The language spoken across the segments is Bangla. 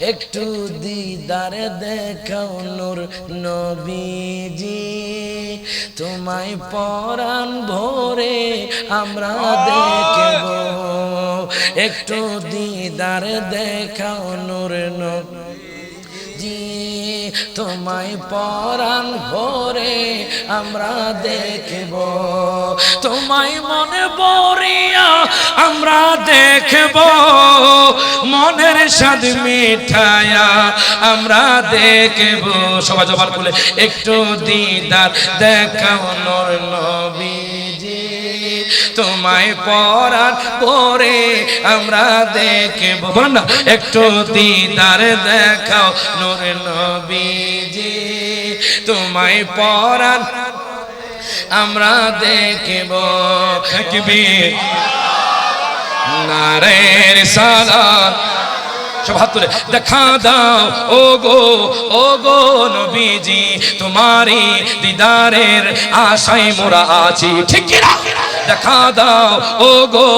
একটু দিদারে দেখাও নূর নবীজি। তোমায় পরাণ ভোরে আমরা দেখব। একটু দিদারে দেখাও নূর নবীজি। তোমায় পরাণ ভরে আমরা দেখব। তোমায় মনে বরিয়া আমরা দেখব। মনের স্বাদ মিঠায়া আমরা দেখব। সবাই জবার খুলে, একটু দিদার দেখাও নবীজি তোমায় পরাণ পরে আমরা দেখব। বলেন না, একটু দিদার দেখাও, নূর নবীজি, তোমায় পরাণ আমরা দেখব। তাকবীর নারের সব দেখা দাও ও গো ও গো নবীজি তোমারি দিদারের আশায় মোরা আছি। ঠিক না? দেখা দাও। ও গো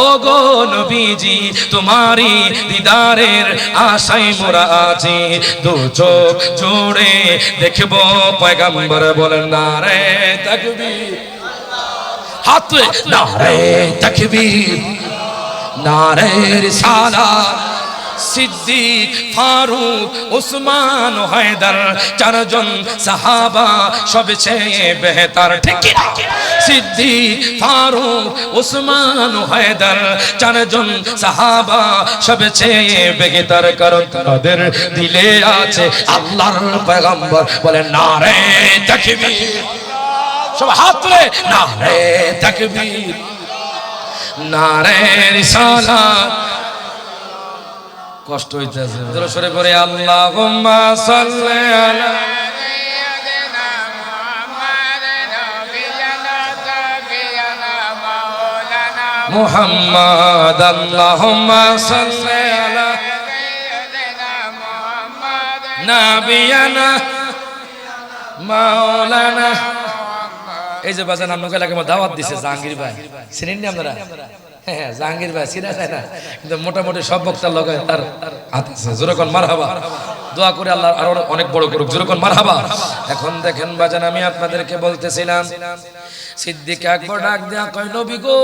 ও গো নবীজি তোমারি দিদারের আশায় মোরা আছি। দু চোখ জোড়ে দেখব পয়গম্বর বলেন না রে তাকবীর। হাত না রে তাকবীর। নারের সালাত সিদ্দিক ফারুক উসমান হায়দার চারজন সাহাবা সবচেয়ে বেহতার ঠিক। না? সিদ্দিক ফারুক উসমান হায়দার চারজন সাহাবা সবচেয়ে বেহতার কারণ তাদের দিলে আছে আল্লাহর পয়গম্বর। বলে নারে তাকবীর। সব হাত তুলে নারে তাকবীর। নারে রিসালাত। কষ্ট হইতেছে। সরে করে আল্লাহুম্মা সাল্লি আলা মুহাম্মদ, আল্লাহুম্মা সাল্লি আলা নাবিয়ানা, মাওলানা। এই যে বাজান, আপনাকে আমার দাওয়াত দিছে জাহাঙ্গীর ভাই। চিনেন নি আপনারা? হ্যাঁ জাহাঙ্গীর ভাই না, কিন্তু মোটামুটি সব বক্তার লগে তার হাত আছে। যেরকম মার হাবা দোয়া করে আল্লাহ আরও অনেক বড় করুক। যেরকম মার হাবা এখন দেখেন বাজান, আমি আপনাদেরকে বলতেছিলাম, সিদ্দিক একবার ডাক দেয়া কয়, নবী গো!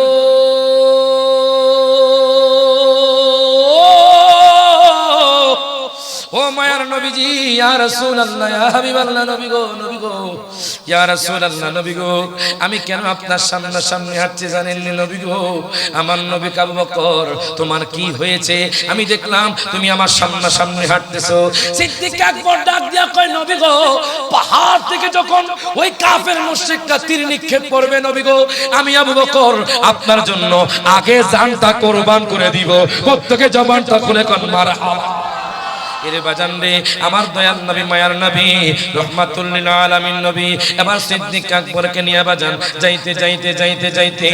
ও মায়ার নবীজি, ইয়া রাসূলুল্লাহ, ইয়া হাবিবাল্লাহ, নবী গো নবী গো। আমি কেন আপনার হাঁটছি জানেন নি নবী গো? আমার নবী আবু বকর, তোমার কি হয়েছে? আমি দেখলাম তুমি আমার ওই নিক্ষেপ করবে গো, আমি আবু আপনার জন্য আগে জানটা কোরবান করে দিব। প্রত্যেকে জবানটা খুলে কন, মারহাবা। এরে বাজান রে, আমার দয়াল নবী, মায়ার নবী আলামিন নবী সিদ্দিক আকবরকে নিয়ে বাজান, যাইতে যাইতে যাইতে যাইতে,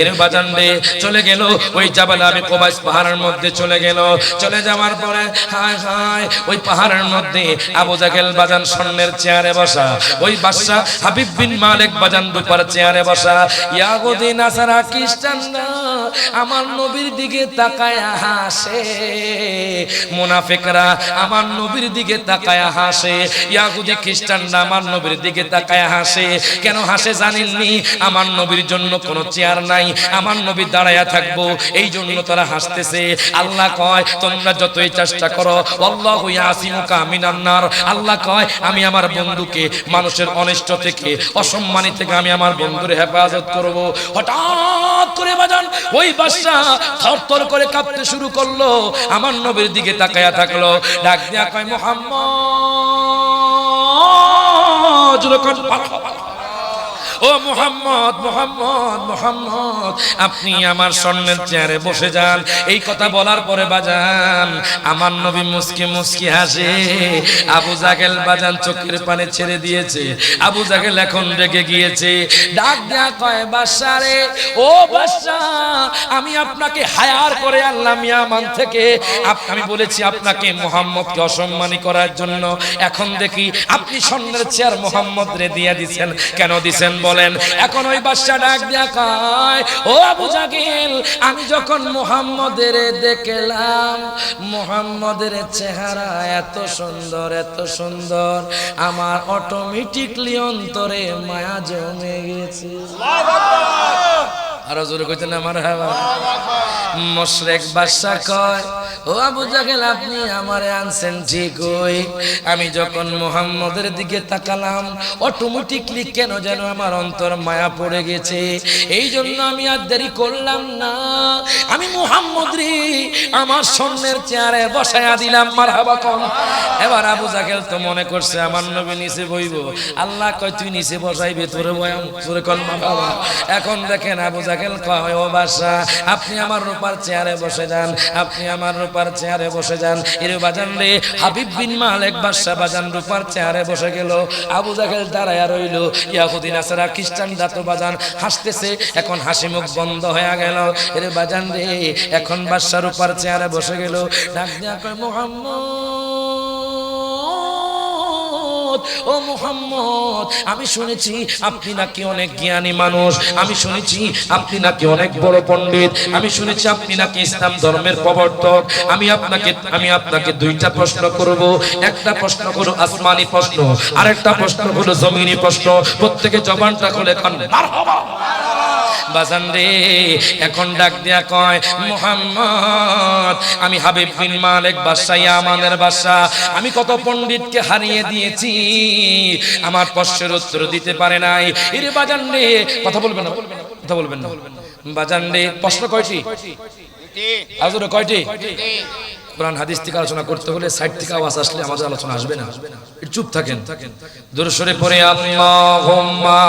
এরে বাজান রে, চলে গেল, ওই আবি কোবাইস পাহাড়ের মধ্যে চলে গেল, চলে যাওয়ার পরে, হায় হায়, ওই পাহাড়ের মধ্যে আবু বাজান স্বর্ণের চেয়ারে বসা, ওই বাদশা হাবিব বিন মালিক বাজান দুপার চেয়ারে বসা ইয়াহুদি নাসারা আমার নবীর দিকে তাকায় হাসে, মুনাফিকরা আমার নবীর দিকে তাকায় হাসে। ইয়াহুদি খ্রিস্টানরা আমার নবীর দিকে তাকায় হাসে। কেন হাসে জানেননি? আমার নবীর জন্য কোনো চেয়ার নাই। আমার নবী দাঁড়ায়া থাকব। এই জন্য তারা হাসতেছে। আল্লাহ কয়, তোমরা যতই চেষ্টা করো আল্লাহু ইয়াসিমুকা মিনান নার। আল্লাহ কয়, আমি আমার বন্ধুকে, মানুষের অনিষ্ট থেকে, অসম্মানী থেকে আমি আমার বন্ধুর হেফাজত করব। হঠাৎ করে বাজান ওই বাদশা থরথর করে কাঁপতে শুরু করল। আমার নবীর দিকে তাকায়া থাকল। ডাক দিয়া কয় মোহাম্মদ! ও মোহাম্মদ মোহাম্মদ মোহাম্মদ, আপনি আমার স্বর্ণের চেয়ারে বসে যান। এই কথা বলার পরে বাজান, আমার নবী মুসকি মুসকি হাসে। আবু জাগেল বাজান চোখের পানে ছেড়ে দিয়েছে। আবু জাগেল এখন রেগে গিয়েছে। ডাক দেয়া কয় বাসারে ও বাসা আমি আপনাকে হায়ার করে আনলাম ইয়ামান থেকে। আমি বলেছি আপনাকে মোহাম্মদকে অসম্মানী করার জন্য। এখন দেখি আপনি স্বর্ণের চেয়ার মোহাম্মদ রে দিয়ে দিছেন। কেন দিছেন বলেন, এখন ওই বাচ্চা ডাক দেখায় ও আবু জাগিল, আমি যখন মোহাম্মদের দেখলাম, মোহাম্মদের চেহারা এত সুন্দর এত সুন্দর, আমার অটোমেটিকলি অন্তরে মায়া জমে গেছে। আরও জোরে কইতেন আমার মশরেক বাদশা কয়, ও আবু জাহেল, আপনি আমারে আনছেন ঠিক ওই আমি যখন মোহাম্মদের দিকে তাকালাম অটোমেটিকলি কেন যেন আমার অন্তর মায়া পড়ে গেছে। এই জন্য আমি আর দেরি করলাম না। আমি মোহাম্মদ আমার স্বর্ণের চেয়ারে বসায়া দিলাম মার হাবা কম এবার আবু জাহেল তো মনে করছে, আমার নবী নিচে বইব। আল্লাহ কয়, তুই নিচে বসাইবে তোরে বয়াম তোরে কল মা বাবা এখন দেখেন আবু জাহেল কয় ও বাসা আপনি আমার রূপার চেয়ারে বসে যান, আপনি আমার রূপার চেয়ারে বসে যান। এর বাজান রে, হাবিব বিন মালিক বাদশা বাজান রূপার চেয়ারে বসে গেল, আবু জাহেল দাঁড়ায়া রইল, ইয়াহুদি নাসারা খ্রিস্টান দাতো বাজান হাসতেছে, এখন হাসি মুখ বন্ধ হয়ে গেল। এর বাজান রে, এখন বাদশা রূপার চেয়ারে বসে গেল, ডাক দিয়া কয়, মোহাম্মদ। ও মোহাম্মদ, আমি শুনেছি আপনি নাকি অনেক জ্ঞানী মানুষ। আমি শুনেছি আপনি নাকি অনেক বড় পণ্ডিত। আমি শুনেছি আপনি নাকি ইসলাম ধর্মের প্রবর্তক। আমি আপনাকে আমি আপনাকে দুইটা প্রশ্ন করব। একটা প্রশ্ন হলো আসমানি প্রশ্ন, আরেকটা প্রশ্ন হলো জমিনি প্রশ্ন। প্রত্যেকে জবানটা খুলে কান, মারহাবা। বাজান রে, এখন ডাক দিয়া কয়, মোহাম্মদ, আমি হাবিব বিন মালিক বাদশা ইয়ামানের বাদশা আমি কত পণ্ডিতকে হারিয়ে দিয়েছি, আমার প্রশ্নের উত্তর দিতে পারে নাই। এরে বাজান রে, কথা বলবেন না, কথা বলবেন না। বাজান রে, প্রশ্ন কয়টি? আজরে কয়টি? কোরআন হাদিস থেকে আলোচনা করতে হলে সাইড থেকে আওয়াজ আসলে আমাদের আলোচনা আসবে না। চুপ থাকেন। দূরস্বরে পরে আল্লাহুম্মা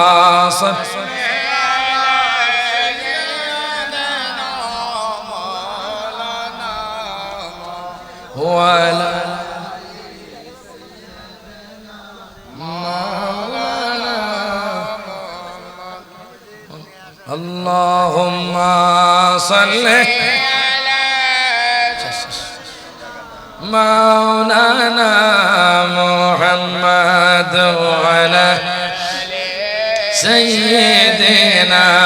وعلى اللهم صل مولانا محمد وعلى سيدنا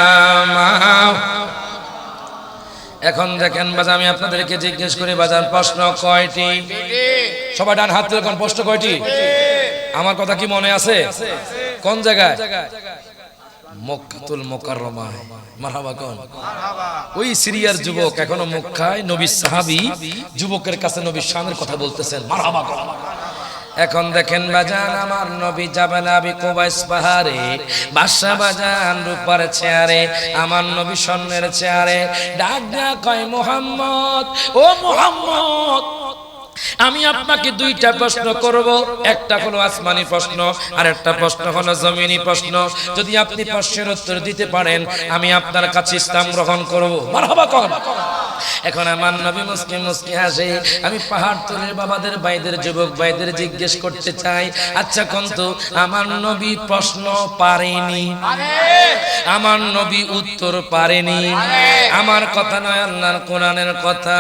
এখন দেখেন বাজা আমি আপনাদেরকে জিজ্ঞেস করি, বাজার প্রশ্ন কয়টি? সবাই ডান হাত তুলে প্রশ্ন কয়টি? আমার কথা কি মনে আছে? কোন জায়গায়? ওই সিরিয়ার যুবক এখনও মক্কায় নবী সাহাবী যুবকের কাছে নবী শানের কথা বলতেছেন। কোন? এখন দেখেন বাজান, আমার নবী যাবেন আবি কুবাইস পাহাড়ে বাদশা বাজান রূপার চেয়ারে, আমার নবী স্বর্ণের চেয়ারে। ডাক ডাক কয়, মোহাম্মদ, ও মোহাম্মদ আমি আপনাকে দুইটা প্রশ্ন করব। একটা হলো আসমানি প্রশ্ন, আর একটা প্রশ্ন হলো জমিনি প্রশ্ন। যদি আপনি প্রশ্নের উত্তর দিতে পারেন, আমি আপনার কাছে ইসলাম গ্রহণ করব। মারহাবা কন। এখন আমার নবী মুসলিম মুসকি হাসে, আমি পাহাড় তুলের বাবাদের, ভাইদের, যুবক ভাইদের জিজ্ঞেস করতে চাই আচ্ছা কন্ত আমার নবী প্রশ্ন পারেনি। আমার নবী উত্তর পারেনি। আমার কথা নয় আল্লাহর কোরআনের কথা।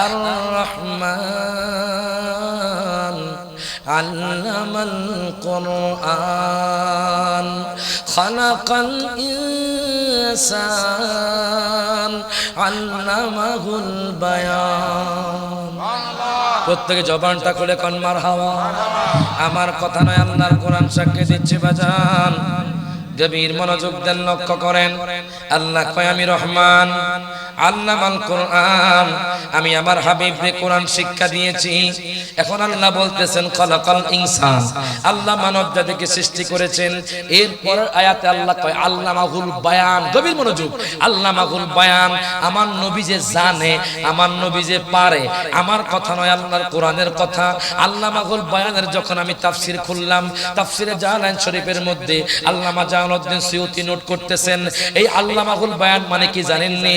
আর রহমান আল্লামাল কোরআন খালাকাল ইনসান আল্লামাহুল বায়ান প্রত্যেকে জবানটা খুলে কনমার হাওয়া আমার কথা নয়, আল্লাহর কোরআন সাক্ষী দিচ্ছে, বাজান। গভীর মনোযোগ দেন, লক্ষ্য করেন। আল্লাহ কয়, আমি আল্লামাল কোরআন, আমি আমার হাবিবকে কোরআন শিক্ষা দিয়েছি। এখন আল্লাহ বলতেছেন, খলাকাল ইনসান। আল্লাহ মানব জাতিকে সৃষ্টি করেছেন। এরপর আয়াতে আল্লাহ কয়, আল্লামাহুল বায়ান। গভীর মনোযোগ। আল্লামাহুল বায়ান। আমার নবী যে জানে, আমার নবী যে পারে, আমার কথা নয় আল্লাহর কোরআনের কথা। আল্লামাহুল বায়ানের যখন আমি তাফসির খুললাম, তাফসিরে জালান শরীফের মধ্যে আল্লামা জালালউদ্দিন সিউতি নোট করতেছেন, এই আল্লামাহুল বায়ান মানে কি জানেননি?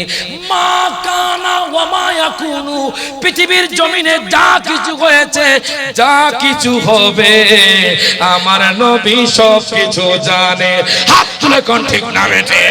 মা কানা ওয়া মা ইয়াকুনু। পৃথিবীর জমিনে যা কিছু হয়েছে, যা কিছু হবে, আমার নবী সব কিছু জানে। হাত তুলে কোন ঠিক না বেটে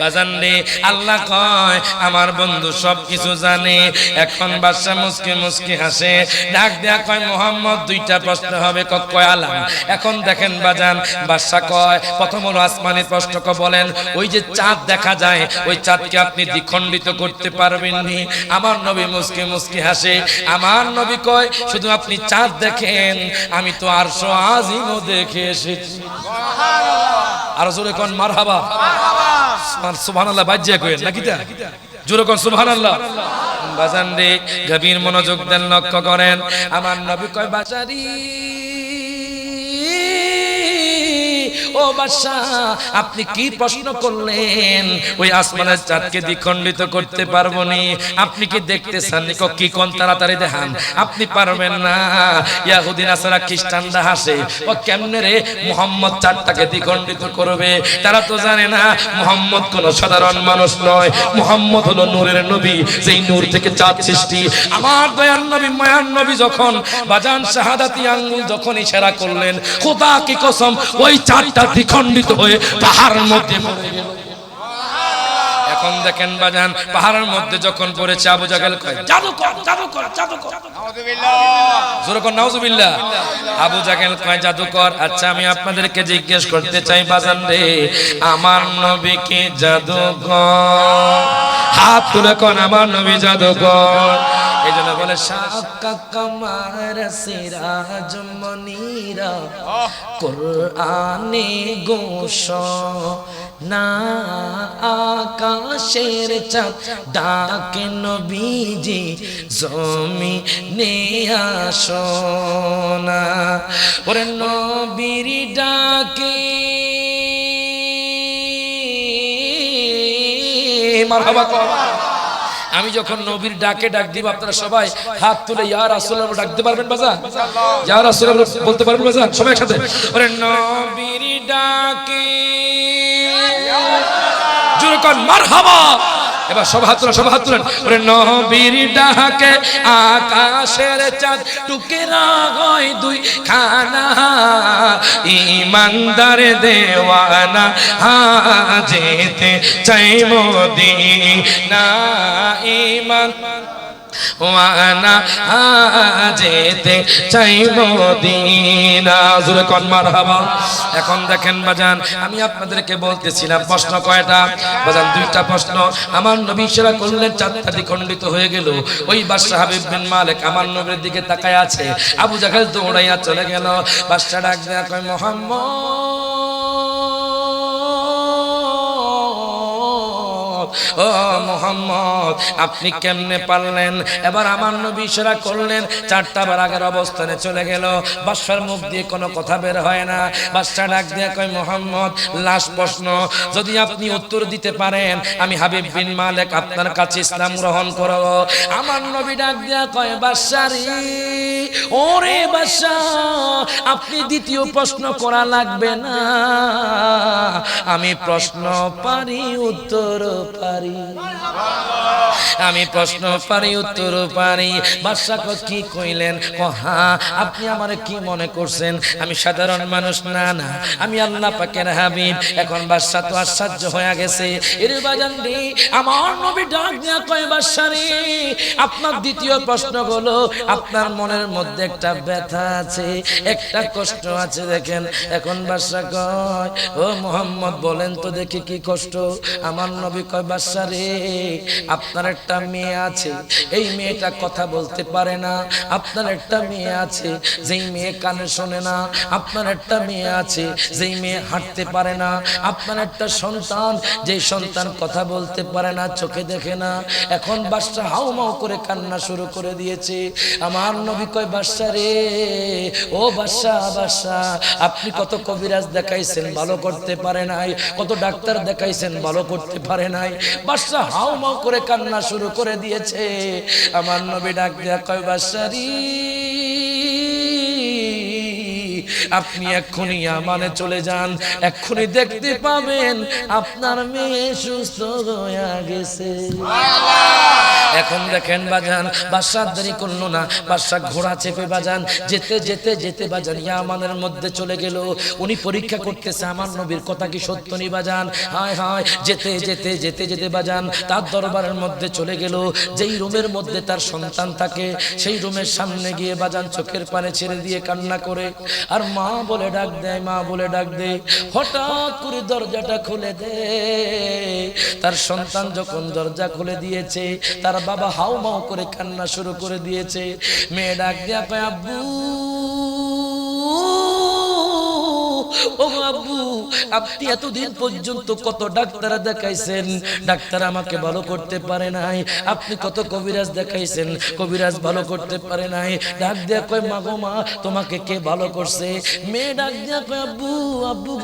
বাজান রে আল্লাহ কয় আমার বন্ধু সব কিছু জানে। এখন বাদশা মুসকি মুসকি হাসে। ডাক দেয়া কয় মোহাম্মদ দুইটা প্রশ্ন হবে কয় আলাম? এখন দেখেন বাজান বাদশা কয় প্রথম হলো আসমানি প্রশ্নকে বলেন ওই যে চাঁদ দেখা যায় ওই চাঁদকে আপনি দ্বিখণ্ডিত করতে পারবেন নি? আমার নবী মুসকি মুসকি হাসে। আমার নবী কয় শুধু আপনি চাঁদ দেখেন আমি তো আরশো আজিমও দেখে এসেছি। আর জোরে কোন মারহাবা সুবহানাল্লাহ বাজ্যা কইেন নাকি তা? জোরে কোন সুবহানাল্লাহ? বাজান রে গভীর মনোযোগ দেন লক্ষ্য করেন। আমার নবী কয় বাজারি ও বাদশা, আপনি কি প্রশ্ন করলেন? ওই আসমানের চাঁদকে দ্বিখণ্ডিত করতে পারব নি। আপনি কি দেখতে চান কি কোন তাড়াতাড়ি দেখান? আপনি পারবেন না। ইয়াহুদি, নাসারা, খ্রিস্টানরা হাসে। ও কেমনে রে? মোহাম্মদ চাঁদটাকে দ্বিখণ্ডিত করবে। তারা তো জানে না, মোহাম্মদ কোনো সাধারণ মানুষ নয়। মোহাম্মদ হলো নূরের নবী। যেই নূর থেকে চাঁদ সৃষ্টি। আমার দয়ার নবী, মায়ার নবী যখন বাজান শাহাদাতি আঙ্গুল যখন ইশারা করলেন, খোদা কি কসম, ওই চাঁদটা দ্বিখণ্ডিত হয়ে পাহাড়ের মধ্যে এখন দেখেন বাজান, পাহাড়ের মধ্যে যখন পড়েছে আবু জাহেল কয় জাদুকর জাদুকর জাদুকর জোরে কর, নাউজুবিল্লাহ। আবু জাহেল কয় জাদুকর আচ্ছা আমি আপনাদেরকে জিজ্ঞেস করতে চাই বাজান রে, আমার নবীকে জাদুকর হাত তুলে কোন, আমার নবী জাদুকর এই জন্য বলে সাক্কা কামার সিরাজ মনিরা কোরআনে গোশ না আকাশের চাঁদ ডাকে নবীজি জমি নে আসনা। ওরে নবীর ডাকে মারহাবা কর আমি যখন নবীর ডাকে ডাক দিব, আপনারা সবাই হাত তুলে ইয়া রাসূলুল্লাহ ডাকতে পারবেন বাজান? ইয়া রাসূলুল্লাহ বলতে পারবেন বাজান? সবাই একসাথে? ওরে নবীর ডাকে। জোরে কর মারহাবা। এবার সব হাত তুলেন, সব হাত তুলেন। ওরে নবীর ডাকে আকাশের চাঁদ, টুকেরা হয় দুই খানা। ইমানদার দেওয়ানা হাজেতে চাই মোদি না ইমান যেতে এখন দেখেন বাজান, আমি আপনাদেরকে বলতেছিলাম প্রশ্ন কয়টা? বাজান, দুইটা প্রশ্ন। আমার নবী সেরা করলেন হয়ে গেল। ওই বাদশাহ হাবিব বিন মালিক আমার নবীর দিকে তাকায় আছে। আবু জাহেল দৌড়াইয়া চলে গেল। বাদশাহ ডাক দেয়া কয়, মোহাম্মদ ও মোহাম্মদ, আপনি কেমনে পারলেন? এবার আমার নবী ইশারা করলেন, চারটা বার আগের অবস্থানে চলে গেল। বাদশার মুখ দিয়ে কোনো কথা বের হয় না। বাদশা ডাক দিয়ে কয়, মোহাম্মদ, লাস্ট প্রশ্ন, যদি আপনি উত্তর দিতে পারেন, আমি হাবিব বিন মালিক আপনার কাছে ইসলাম গ্রহণ করব। আমার নবী ডাক দিয়া কয়, বাদশারি, ওরে বাদশা, আপনি দ্বিতীয় প্রশ্ন করা লাগবে না। আমি প্রশ্ন পারি, উত্তর পারি আমি প্রশ্ন পারি, উত্তর পারি। বাদশাহ কি কইলেন? হ্যাঁ আপনি আমার কি মনে করছেন? আমি সাধারণ মানুষ, না না। আমি আল্লাহ পাকের হাবিব। এখন বাদশাহ তো আশ্চর্য হয়ে গেছে। এর বাজান আমার নবী ডাক দিয়া কয় বাদশাহ রে, আপনার দ্বিতীয় প্রশ্ন হলো, আপনার মনের মধ্যে একটা ব্যথা আছে, একটা কষ্ট আছে, দেখেন। এখন বাদশাহ কয়, ও মোহাম্মদ, বলেন তো দেখি কি কষ্ট? আমার নবী কয় বাদশাহ রে আপনার একটা মেয়ে আছে, এই মেয়েটা কথা বলতে পারে না। আপনার একটা মেয়ে আছে, যেই মেয়ে কানে শোনে না। আপনার একটা মেয়ে আছে, যেই মেয়ে হাঁটতে পারে না। আপনার একটা সন্তান, যেই সন্তান কথা বলতে পারে না, চোখে দেখে না। এখন বাচ্চা হাউ মাউ করে কান্না শুরু করে দিয়েছে। আমার নবী কয় বাদশা রে ও বাসা বাসা আপনি কত কবিরাজ দেখাইছেন, ভালো করতে পারে নাই, কত ডাক্তার দেখাইছেন, ভালো করতে পারে নাই। বাসা হাও মাও করে কান্না শুরু করে দিয়েছে। আমার নবী ডাক দেয়া কয় বাদশারি আপনি এক্ষুনি আমানে চলে যান, এক্ষুনি দেখতে পাবেন আপনার মেয়ে সুস্থ হয়ে গেছে। এখন দেখেন বাজান, বাদশাহ দেরি করল না, বাদশাহ ঘোড়া চেপে বাজান, যেতে যেতে যেতে বাজান ইয়ামানের মধ্যে চলে গেল। উনি পরীক্ষা করতেছে, আমার নবীর কথা কি সত্য নি বাজান? হায় হায়, যেতে যেতে যেতে যেতে বাজান, তার দরবারের মধ্যে চলে গেল। যেই রুমের মধ্যে তার সন্তান থাকে, সেই রুমের সামনে গিয়ে বাজান চোখের পানে ছেড়ে দিয়ে কান্না করে, আর মা বলে ডাক দেয় মা বলে ডাক দে। হঠাৎ করে দরজাটা খুলে দে। তার সন্তান যখন দরজা খুলে দিয়েছে, তার বাবা হাউ মাউ করে কান্না শুরু করে দিয়েছে। মেয়ে ডাক দিয়া আব্বু। ও আব্বু, আপনি এতদিন পর্যন্ত কত ডাক্তার দেখাইছেন। ডাক্তার আমাকে ভালো করতে পারে নাই। আপনি কত কবিরাজ দেখাইছেন। কবিরাজ ভালো করতে পারে নাই। ডাক দিয়া কয় মা, তোমাকে কে ভালো করছে? মেয়ে ডাক দিয়া কয়, আব্বু আব্বু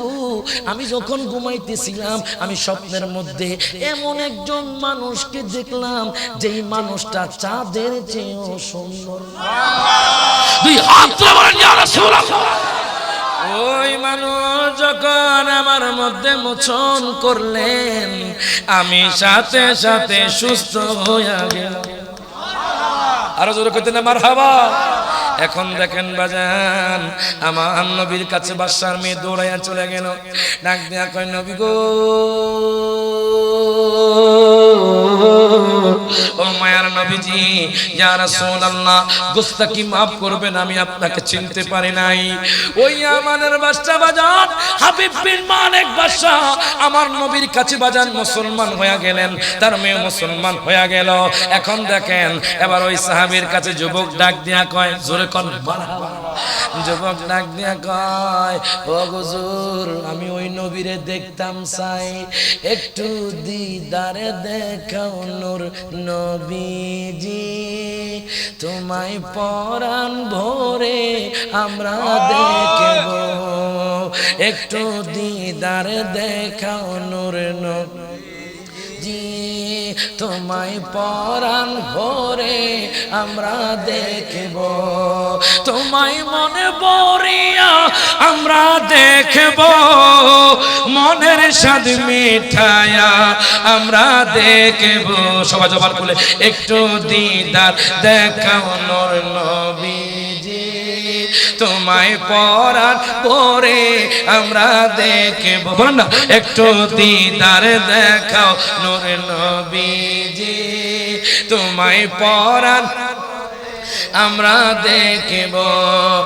আমি যখন ঘুমাইতেছিলাম, আমি স্বপ্নের মধ্যে এমন একজন মানুষকে দেখলাম, যেই মানুষটা চাঁদের চেয়েও সুন্দর। দুই হাত বলেন, ইয়া রাসূলুল্লাহ! ওই মানুষ যখন আমার মধ্যে মোচন করলেন, আমি সাথে সাথে সুস্থ হইয়া গেল আরও জোরে কইতে না মার হাবা এখন দেখেন বাজান, আমার নবীর কাছে বাদশার মেয়ে দৌড়াইয়া চলে গেল। ডাক দিয়া কয়, নবী গো। ও মায়ার নবীজি, ইয়া রাসূলুল্লাহ গুস্তাকি maaf করবেন, আমি আপনাকে চিনতে পারি নাই। ওই আমানের বাদশা বাজান, হাবিব বিন মালিক বাদশা আমার নবীর কাছে বাজান মুসলমান হয়ে গেলেন, তার মেয়ে মুসলমান হয়ে গেল। এখন দেখেন, এবার ওই সাহাবীর কাছে যুবক ডাক দিয়া কয়, জোরে কন। যুবক ডাক দিয়া কয়, ও হুজুর, আমি ওই নবীরে দেখতাম চাই একটু দিদারে দেখাও, নূর নবীজি, তোমায় পরাণ ভোরে আমরা দেখব। একটু দিদার দেখাও নূর নবীজি, তোমায় পরাণ ভোরে আমরা দেখব। তোমায় মনে বরিয়া আমরা দেখব। মনের স্বাদ মিঠায়া আমরা দেখব। সবাই জবান খুলে, একটু দিদার দেখাও নর নবীজি। তোমায় পরাণ পরে আমরা দেখব। বলেন না, একটু দিদার দেখাও নূর নবীজি। তোমায় পরাণ আমরা দেখব।